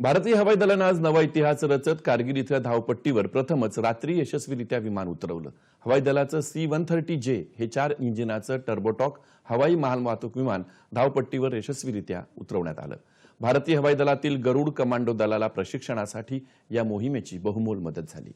भारतीय हवाई दलानं आज नवा इतिहास रचत कारगिल इथल्या धावपट्टीवर प्रथमच रात्री यशस्वीरित्या विमान उतरवलं. हवाई दलाचं सी वन थर्टी जे हे चार इंजिनाचं टर्बोटॉक हवाई मालवाहतूक विमान धावपट्टीवर यशस्वीरित्या उतरवण्यात आलं. भारतीय हवाई दलातील गरुड कमांडो दलाला प्रशिक्षणासाठी या मोहिमेची बहुमोल मदत झाली.